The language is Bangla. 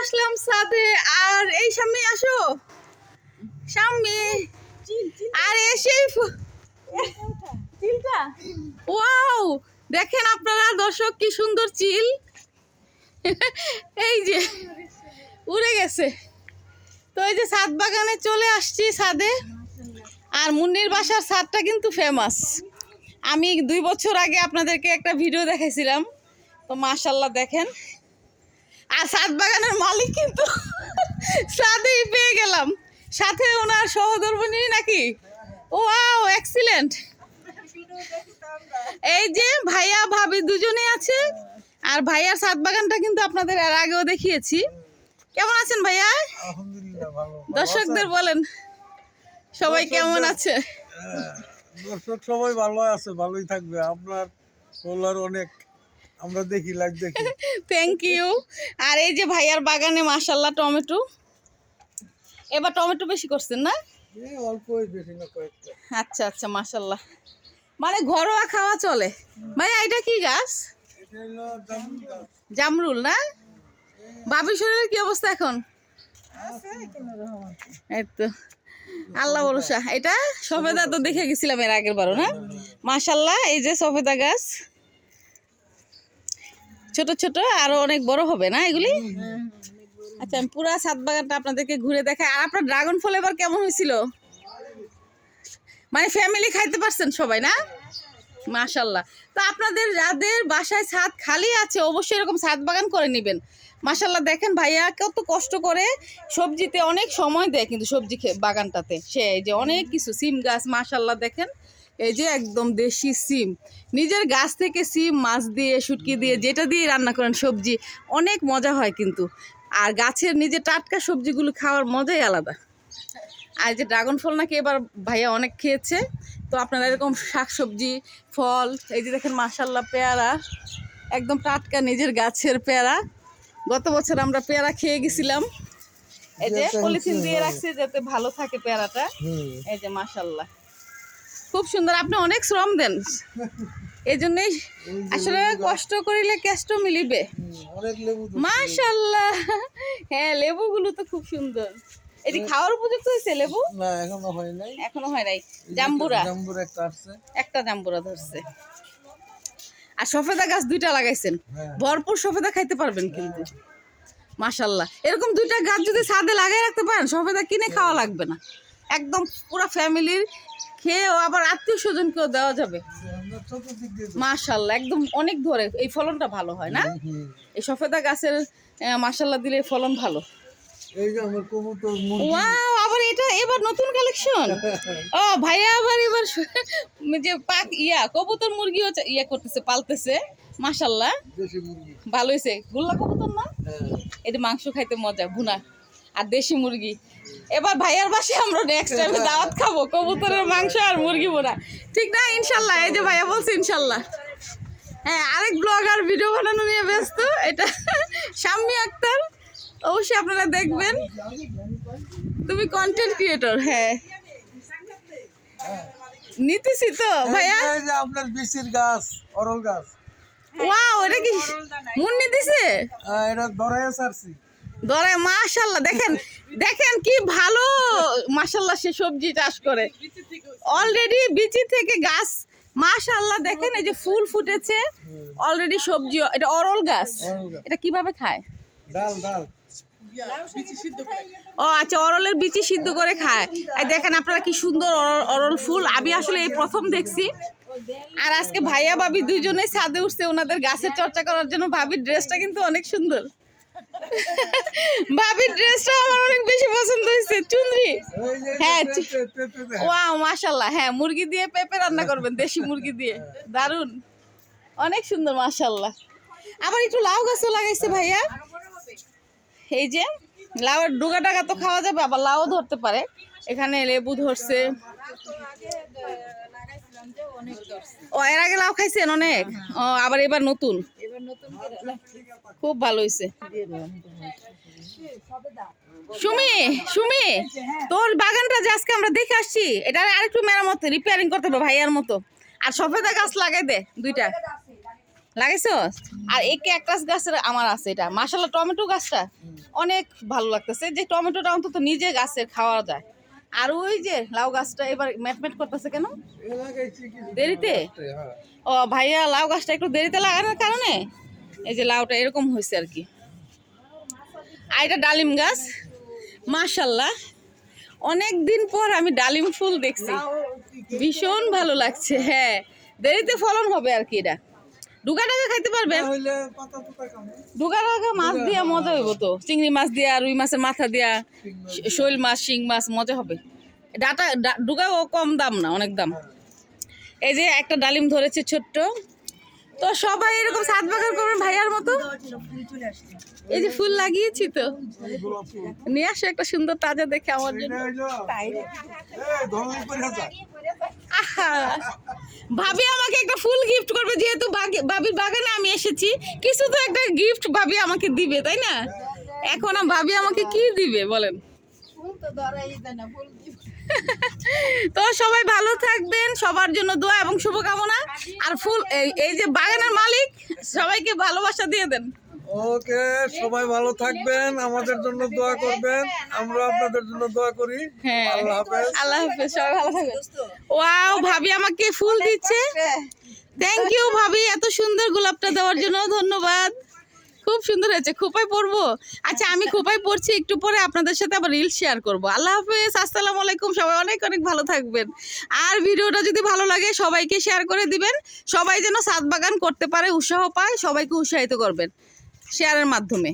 আসলাম সাথে। আর এই সামনে আসো। সামনে। আর চিলটা। ওয়াও! দেখেন আপনারা দর্শক কি সুন্দর চিল। এই যে উড়ে গেছে। তো এই যে ছাদ বাগানে চলে আসছি সাদে। আর মুন্নির বাসার সাদটা কিন্তু ফেমাস আমি দুই বছর আগে আপনাদেরকে একটা ভিডিও দেখাইছিলাম। তো মাশাল্লাহ দেখেন। আর ছাদ বাগানের মালিক কিন্তু ছাদেই পেয়ে গেলাম। সাথে ওনার সহধর্মিনী নাকি? ওয়াও এক্সিলেন্ট এই যে ভাইয়া ভাবি দুজনেই আছে। আর ভাইয়ার ছাদ বাগানটা কিন্তু আপনাদের এর আগেও দেখিয়েছি। কেমন আছেন ভাইয়া? দর্শকদের বলেন সবাই কেমন আছে? হ্যাঁ, দর্শক সবাই ভালো আছে ভালোই থাকবে। আপনার অনেক আমরা দেখি লাইভ দেখি। থ্যাংক ইউ আর এই যে ভাইয়ার বাগানে মাশাল্লাহ টমেটো। এবার টমেটো বেশি করছেন না? অল্পই বেশি না কয়েকটা। আচ্ছা আচ্ছা মাশাল্লাহ মানে ঘরোয়া খাওয়া চলে। ভাইয়া এটা কি গাছ? জামরুল না? ভাবির শরীরের কি অবস্থা এখন? এই তো। আল্লাহ ভরসা। এটা সফেদা তো দেখে গেছিলাম এর আগের বারও না? মাশাল্লাহ এই যে সফেদা গাছ। ছোট ছোট আরও অনেক বড় হবে না এগুলি? আচ্ছা আমি পুরা ছাদ বাগানটা আপনাদেরকে ঘুরে দেখাই। আর আপনার ড্রাগন ফল এবার কেমন হয়েছিল? মানে ফ্যামিলি খাইতে পারছেন সবাই না? মাশাল্লাহ তো আপনাদের যাদের বাসায় ছাদ খালি আছে অবশ্যই এরকম ছাদ বাগান করে নেবেন। মাশাল্লাহ দেখেন ভাইয়া কত কষ্ট করে সবজিতে অনেক সময় দেয় কিন্তু সবজি বাগানটাতে। সে যে অনেক কিছু সিম গাছ মাশাল্লাহ দেখেন। এই যে একদম দেশি সিম। নিজের গাছ থেকে সিম মাছ দিয়ে শুটকি দিয়ে যেটা দিয়ে রান্না করেন সবজি অনেক মজা হয় কিন্তু। আর গাছের নিজে টাটকা সবজিগুলো খাওয়ার মজাই আলাদা। আর এই যে ড্রাগন ফল নাকি এবার ভাইয়া অনেক খেয়েছে তো আপনারা এরকম শাক সবজি ফল এই যে দেখেন মাসাল্লাহ পেয়ারা একদম টাটকা নিজের গাছের পেয়ারা। গত বছর আমরা পেয়ারা খেয়ে গেছিলাম। এই যে পলিথিন দিয়ে রাখছি যাতে ভালো থাকে পেয়ারাটা। এই যে মাসাল্লাহ খুব সুন্দর। আপনি অনেক শ্রম দেন। এই জন্যই আসলে কষ্ট করিলে কেষ্ট মিলিবে। মাশাল্লাহ হ্যাঁ লেবুগুলো তো খুব সুন্দর। যে খাওয়ার উপযুক্ত হয়েছে লেবু? না এখনও হয় নাই। এখনও হয় নাই। জাম্বুরা। জাম্বুর একটা আসছে। একটা জাম্বুরা ধরছে। আর সফেদা গাছ দুইটা লাগাইছেন। হ্যাঁ। ভরপুর সফেদা খাইতে পারবেন কিন্তু। মাশাল্লাহ এরকম দুইটা গাছ যদি ছাদে লাগাই রাখতে পারেন সফেদা কিনে খাওয়া লাগবে না। একদম পুরো ফ্যামিলির খেয়েও আবার আত্মীয় স্বজনকেও দেওয়া যাবে। মাশাল্লাহ একদম অনেক ধরে। এই ফলনটা ভালো হয় না? এই সফেদা গাছের মাশাল্লাহ দিলে ফলন ভালো। এই যে আমার কবুতর ওয়াও আবার এটা এবার নতুন কালেকশন? ও ভাইয়া আবার এবার যে পাক ইয়া কবুতর মুরগিও ইয়া করতেছে পালতেছে। মাশাল্লাহ ভালো হয়েছে। গোল্লা কবুতর না? হ্যাঁ। এটা মাংস খাইতে মজা ভুনা। আর দেশি মুরগি। এবার ভাইয়ার বাসে আমরা নেক্সট টাইম দাওয়াত খাব কবুতরের মাংস আর মুরগি ভুনা ঠিক না? ইনশাল্লাহ এই যে ভাইয়া বলছে ইনশাল্লাহ। হ্যাঁ আরেক ব্লগার ভিডিও বানানো নিয়ে ব্যস্ত। এটা শাম্মী আক্তার। অবশ্যই আপনারা দেখবেন। তুমি কন্টেন্ট ক্রিয়েটর হ্যাঁ। নিতেছি তো ভাইয়া? আপনার বিচির গাছ অরল গাছ। ওয়াও এটা কি মুন্নি দিছে? এটা ধরাই সারছি ধরে মাশাল্লাহ দেখেন দেখেন কি ভালো মাশাল্লাহ সে সবজি চাষ করে। অলরেডি বিচি থেকে গাছ মাশাল্লাহ দেখেন এই যে ফুল ফুটেছে অলরেডি সবজি এটা অরল গাছ। এটা কীভাবে খায়? ডাল ডাল। ও আচ্ছা অরলের বিচি সিদ্ধ করে খায়। এই দেখেন আপনারা কি সুন্দর অরল- অরল ফুল। আমি আসলে এই প্রথম দেখছি। আর আজকে ভাইয়া ভাবি দুইজনেই ছাদে উঠছে ওনাদের গাছের চর্চা করার জন্য। ভাবির ড্রেসটা কিন্তু অনেক সুন্দর। ভাবির ড্রেসটা আমার অনেক বেশি পছন্দ হয়েছে। চুনরি? হ্যাঁ। ওয়াও মাশাল্লাহ হ্যাঁ মুরগি দিয়ে পেঁপে রান্না করবেন, দেশি মুরগি দিয়ে। দারুণ অনেক সুন্দর মাশাল্লাহ আবার একটু লাউ গাছও লাগাইছে ভাইয়া। এই যে লাউয়ের ডুগা টাকা তো খাওয়া যাবে, আবার লাউ ধরতে পারে। এখানে লেবু ধরছে। ও এর আগে লাউ খাইছেন অনেক? ও আবার এবার নতুন? খুব ভালো হয়েছে সুমি সুমি তোর বাগানটা যে আজকে আমরা দেখে আসছি এটা আরেকটু মেরামত রিপেয়ারিং করতে হবে ভাইয়ার মতো। আর সফেদা গাছ লাগাই দে দুইটা। লাগাইছো? আর এই ক্যাকটাস গাছের আমার আছে এটা। মাসাল্লাহ টমেটো গাছটা অনেক ভালো লাগতেছে। যে টমেটোটা অন্তত নিজে গাছের খাওয়া যায়। আর ওই যে লাউ গাছটা এবার ম্যাটম্যাট করতেছে কেন? দেরিতে? ও ভাইয়া, লাউ গাছটা একটু দেরিতে লাগানোর কারণে? এই যে লাউটা এরকম হয়েছে আর কি। আর এটা ডালিম গাছ। মাশাল্লাহ অনেক দিন পর আমি ডালিম ফুল দেখছি। ভীষণ ভালো লাগছে হ্যাঁ। দেরিতে ফলন হবে আর কি এটা। ডুগা ডাগা খাইতে পারবেন হইলে পাতা পাতা কামে ডুগা ডাগা মাছ দিয়া মজা হইব তো। চিংড়ি মাছ দিয়া রুই মাছের মাথা দিয়া শৈল মাছ শিং মাছ মজা হবে। ডাটা ডা- ডুগাও কম দাম না অনেক দাম। এই যে একটা ডালিম ধরেছে ছোট্ট। তো সবাই এরকম সাত বাগান করবেন ভাইয়ার মতো? এই যে ফুল লাগিয়েছি তো। নিয়ে আসো একটা সুন্দর তাজা দেখে আমার জন্য। ভাবি আমাকে একটা ফুল গিফট করবে যেহেতু বাগে- ভাবির বাগানে আমি এসেছি কিছু তো একটা গিফট ভাবি আমাকে দিবে তাই না? এখন ভাবি আমাকে কি দিবে বলেন? তো সবাই ভালো থাকবেন সবার জন্য দোয়া এবং শুভকামনা। আর ফুল এই যে বাগানের মালিক সবাইকে ভালোবাসা দিয়ে দেন। ওকে সবাই ভালো থাকবেন আমাদের জন্য দোয়া করবেন আমরা আপনাদের জন্য দোয়া করি। হ্যাঁ। আল্লাহ হাফেজ। আল্লাহ হাফেজ সবাই ভালো থাকবেন। ওয়াও ভাবি আমাকে ফুল দিচ্ছে। থ্যাংক ইউ ভাবি এত সুন্দর গোলাপটা দেওয়ার জন্য ধন্যবাদ। খুব সুন্দর হয়েছে খোপায় পরবো। আচ্ছা আমি খোপায় পড়ছি একটু পরে আপনাদের সাথে আবার রিল শেয়ার করব। আল্লাহ হাফেজ আসসালামু আলাইকুম সবাই অনেক অনেক ভালো থাকবেন। আর ভিডিওটা যদি ভালো লাগে সবাইকে শেয়ার করে দিবেন। সবাই যেন সাত বাগান করতে পারে উৎসাহ পায় সবাইকে উৎসাহিত করবেন। শেয়ারের মাধ্যমে।